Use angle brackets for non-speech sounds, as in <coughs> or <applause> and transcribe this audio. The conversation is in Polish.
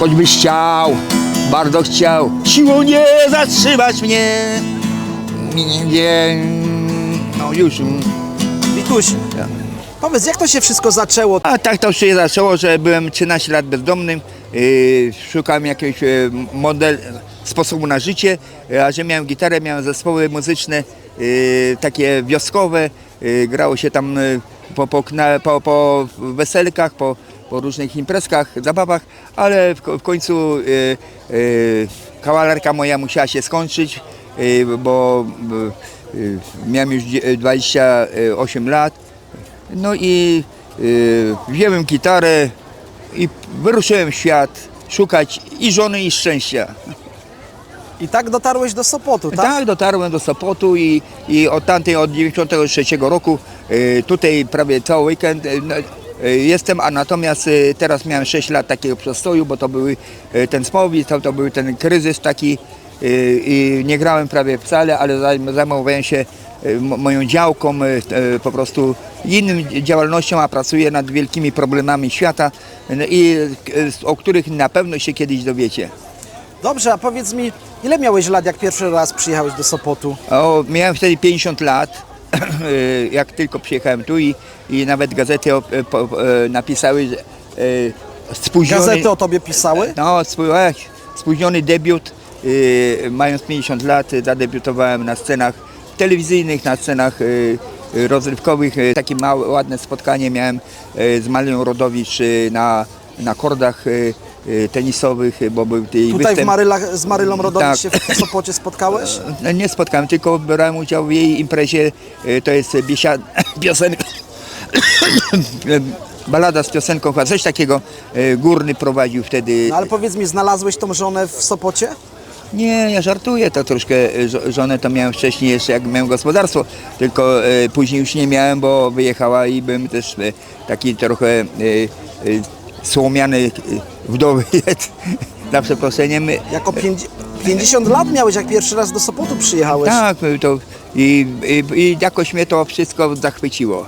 Choćbyś chciał, bardzo chciał, siłą nie zatrzymać mnie. Nie, no już. Wituś, powiedz, jak to się wszystko zaczęło? A tak to się zaczęło, że byłem 13 lat bezdomnym, yy, szukałem jakiegoś yy, model, sposobu na życie, yy, a że miałem gitarę, miałem zespoły muzyczne, yy, takie wioskowe, yy, grało się tam yy, po, po, po, po weselkach, po, po różnych imprezkach, zabawach, ale w, w końcu yy, yy, kawalerka moja musiała się skończyć, yy, bo yy, yy, miałem już dzie- 28 lat. No i y, wziąłem gitarę i wyruszyłem w świat szukać i żony i szczęścia. I tak dotarłeś do Sopotu, tak? Tak, dotarłem do Sopotu i, i od tamtej, od 93 roku y, tutaj prawie cały weekend y, no, y, jestem, a natomiast teraz miałem 6 lat takiego przestoju, bo to były y, ten smowid, to, to był ten kryzys taki i nie grałem prawie wcale, ale zajm- zajmowałem się mo- moją działką, po prostu inną działalnością, a pracuję nad wielkimi problemami świata y, i o których na pewno się kiedyś dowiecie. Dobrze, a powiedz mi, ile miałeś lat, jak pierwszy raz przyjechałeś do Sopotu? O, miałem wtedy 50 lat, <clears throat> jak tylko przyjechałem tu i, i nawet gazety o, po, e, napisały, że e, spóźniony, Gazety o tobie pisały? no, spó- spóźniony debiut, e, mając 50 lat zadebiutowałem na scenach telewizyjnych, na scenach e, rozrywkowych. E, Takie małe, ładne spotkanie miałem e, z Malią Rodowicz e, na, na kordach e, tenisowych, e, bo był tej Tutaj w występ- Marylach, z Marylą Rodowicz Tak. się w Sopocie spotkałeś? no, Nie spotkałem, tylko brałem udział w jej imprezie. y, To jest biesia, <coughs> piosenka. <coughs> Balada z piosenką, chyba coś takiego y, górny prowadził wtedy. No, ale powiedz mi, znalazłeś tą żonę w Sopocie? Nie, ja żartuję, to troszkę y, żo- żonę to miałem wcześniej jeszcze jak miałem gospodarstwo, tylko y, później już nie miałem, bo wyjechała i byłem też y, taki trochę y, y, słomiany y, wdowiec, <laughs> za przeproszeniem. Jako pięć- 50 lat miałeś, jak pierwszy raz do Sopotu przyjechałeś. Tak, to i, i, i jakoś mnie to wszystko zachwyciło.